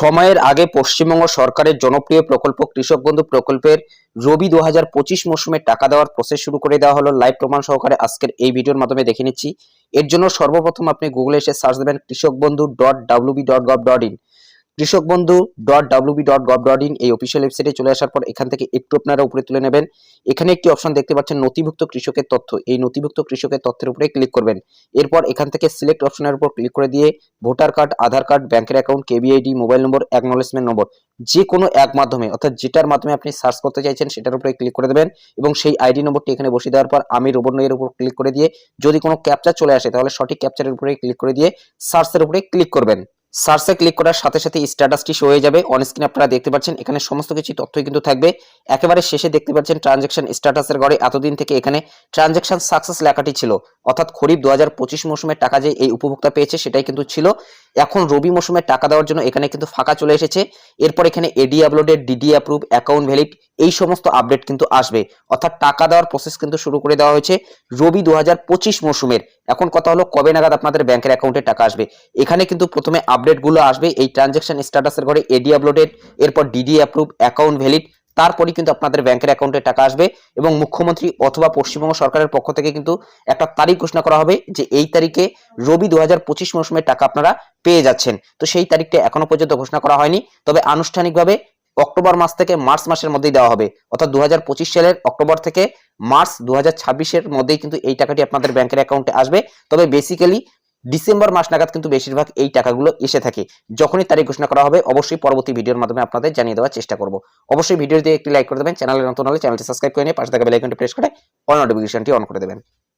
সময়ের আগে পশ্চিমবঙ্গ সরকারের জনপ্রিয় প্রকল্প কৃষক বন্ধু প্রকল্পের রবি দু হাজার পঁচিশ মৌসুমে টাকা দেওয়ার প্রসেস শুরু করে দেওয়া হলো। লাইভ প্রমাণ সহকারে আজকের এই ভিডিওর মাধ্যমে দেখে নিচ্ছি। এর জন্য সর্বপ্রথম আপনি গুগলে এসে সার্চ দেবেন Krishak Bandhu dot WB dot gov dot in Krishak Bandhu dot WB dot gov dot in এই অফিসিয়াল ওয়েবসাইটে চলে আসার পর এখান থেকে একটু আপনারা উপরে তুলে নেবেন। এখানে একটি অপশন দেখতে পাচ্ছেন, নথিভুক্ত কৃষকের তথ্য। এই নথিভুক্ত কৃষকের তথ্যের উপরে ক্লিক করবেন। এরপর এখান থেকে সিলেক্ট অপশনের উপর ক্লিক করে দিয়ে ভোটার কার্ড আধার কার্ড ব্যাংকের account KBID mobile number acknowledgement number যে কোনো এক মাধ্যমে, অর্থাৎ যেটার মাধ্যমে আপনি সার্চ করতে চাইছেন সেটার উপরে ক্লিক করে দেবেন এবং সেই আইডি নম্বরটি এখানে বসিয়ে দেওয়ার পর আমি রোবট এর উপর ক্লিক করে দিয়ে যদি কোনো ক্যাপচার চলে আসে, তাহলে সঠিক ক্যাপচারের উপরে ক্লিক করে দিয়ে সার্চের উপরে ক্লিক করবেন। সার্চে ক্লিক করার সাথে সাথে স্ট্যাটাসটি শো হয়ে যাবে। অন স্ক্রিন আপনারা দেখতে পাচ্ছেন, এখানে সমস্ত কিছু তথ্যই কিন্তু থাকবে। একেবারে শেষে দেখতে পাচ্ছেন ট্রানজ্যাকশন স্ট্যাটাসের ঘরে এতদিন থেকে এখানে ট্রানজেকশন সাকসেস লেখাটি ছিল। অর্থাৎ খরিফ দু হাজার পঁচিশ মৌসুমের টাকা যে এই উপভোক্তা পেয়েছে সেটাই কিন্তু ছিল। এখন রবি মৌসুমের টাকা দেওয়ার জন্য এখানে কিন্তু ফাঁকা চলে এসেছে। এরপর এখানে AD uploaded DD approve account valid এই সমস্ত আপডেট কিন্তু আসবে। অর্থাৎ টাকা দেওয়ার প্রসেস কিন্তু শুরু করে দেওয়া হয়েছে রবি দু হাজার পঁচিশ মৌসুমের। এখন কথা হলো কবে নাগাদ আপনাদের ব্যাংকের অ্যাকাউন্টে টাকা আসবে। এখানে কিন্তু প্রথমে আপডেটগুলো আসবে। এই ট্রানজ্যাকশন স্ট্যাটাসের ঘরে এডি আপলোডেড এরপর ডিডি অ্যাপ্রুভ অ্যাকাউন্ট ভ্যালিড তারপরই কিন্তু আপনাদের ব্যাংকের অ্যাকাউন্টে টাকা আসবে এবং মুখ্যমন্ত্রী অথবা পশ্চিমবঙ্গ সরকারের পক্ষ থেকে কিন্তু একটা তারিখ ঘোষণা করা হবে যে এই তারিখে রবি দু হাজার পঁচিশ মৌসুমের টাকা আপনারা পেয়ে যাচ্ছেন। তো সেই তারিখটা এখনও পর্যন্ত ঘোষণা করা হয়নি। তবে আনুষ্ঠানিকভাবে অক্টোবর মাস থেকে মার্চ মাসের মধ্যেই দেওয়া হবে। অর্থাৎ দু হাজার পঁচিশ সালের অক্টোবর থেকে মার্চ দু হাজার মধ্যেই কিন্তু এই টাকাটি আপনাদের ব্যাংকের অ্যাকাউন্টে আসবে। তবে বেসিক্যালি ডিসেম্বর মাস নাগাদ কিন্তু বেশিরভাগ এই টাকাগুলো এসে থাকে। যখনই তারিখ ঘোষণা করা হবে, অবশ্যই পরবর্তী ভিডিওর মাধ্যমে আপনাদের জানিয়ে দেওয়ার চেষ্টা করব। অবশ্যই ভিডিওতে একটি লাইক করে দেবেন, চ্যানেলে নতুন হলে চ্যানেলটি সাবস্ক্রাইব করে নিয়ে পাশে থাকা বেলাইকনটি প্রেস করে অল নোটিফিকেশনটি অন করে দেবেন।